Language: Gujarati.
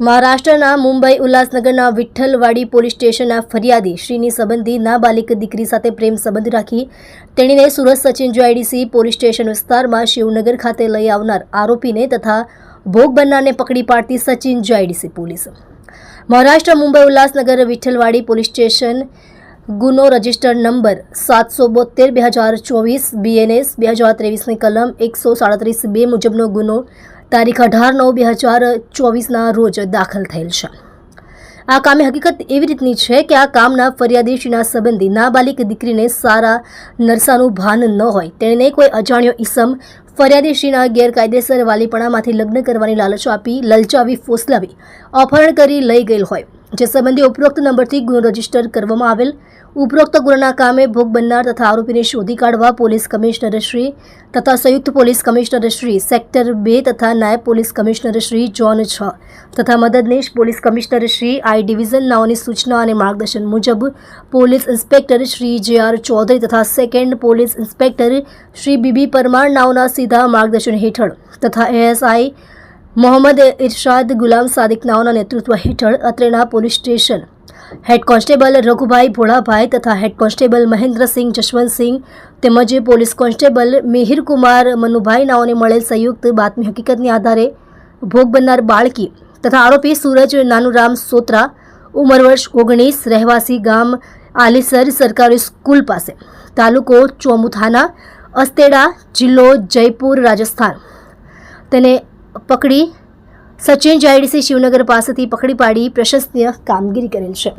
મહારાષ્ટ્રના મુંબઈ ઉલ્લાસનગરના વિઠ્ઠલવાડી પોલીસ સ્ટેશનના ફરિયાદી શ્રીની સંબંધી નાબાલિક દીકરી સાથે પ્રેમ સંબંધ રાખી તેણીને Surat Sachin GIDC police station વિસ્તારમાં શિવનગર ખાતે લઈ આવનાર આરોપીને તથા ભોગ બનનારને પકડી પાડતી Sachin GIDC police. Maharashtra Mumbai Ulhasnagar Vitthalwadi police station ગુનો રજિસ્ટર નંબર સાતસો બોતેર બે હજાર ચોવીસ બીએનએસ બે હજાર ત્રેવીસની કલમ એકસો સાડત્રીસ બે મુજબનો ગુનો તારીખ અઢાર નવ બે હજાર ચોવીસના રોજ દાખલ થયેલ છે. આ કામે હકીકત એવી રીતની છે કે આ કામના ફરિયાદીશીના સંબંધી નાબાલિક દીકરીને સારા નરસાનું ભાન ન હોય. તેણે કોઈ અજાણ્યો ઈસમ ફરિયાદીશ્રીના ગેરકાયદેસર વાલીપણામાંથી લગ્ન કરવાની લાલચ આપી લલચાવી ફોસલાવી, અપહરણ કરી લઈ ગયેલ હોય. જે સંબંધી ઉપરોક્ત નંબરથી ગુનો રજિસ્ટર કરવામાં આવેલ. ઉપરોક્ત ગુનાના કામે ભોગ બનનાર તથા આરોપીને શોધી કાઢવા પોલીસ કમિશનર શ્રી તથા સંયુક્ત પોલીસ કમિશનરશ્રી સેક્ટર બે તથા નાયબ પોલીસ કમિશનરશ્રી જોન છ તથા મદદનીશ police commissioner Shri I division નાઓની સૂચના અને માર્ગદર્શન મુજબ પોલીસ ઇન્સ્પેક્ટર શ્રી જે આર ચૌધરી તથા second police inspector Shri B B Parmar નાઓના સીધા માર્ગદર્શન હેઠળ તથા એએસઆઈ મોહમ્મદ ઇરશાદ ગુલામ સાદિક નાઓના નેતૃત્વ હેઠળ અત્રેના police station. Head constable Raghubhai Bholabhai તથા હેડ કોન્સ્ટેબલ મહેન્દ્રસિંહ જશવંતસિંહ તેમજ પોલીસ કોન્સ્ટેબલ મિહિરકુમાર મનુભાઈ નાઓને મળેલ સંયુક્ત બાતમી હકીકતની આધારે ભોગ બનનાર બાળકી તથા આરોપી સૂરજ નાનુરામ સોત્રા, ઉંમર વર્ષ ઓગણીસ, રહેવાસી ગામ આલીસર સરકારી સ્કૂલ પાસે. તાલુકો ચોમુથાના અસ્તેડા, જિલ્લો જયપુર, રાજસ્થાન. તેને પકડી સચિન જાયડીસી શિવનગર પાસેથી પકડી પાડી પ્રશંસનીય કામગીરી કરેલ છે.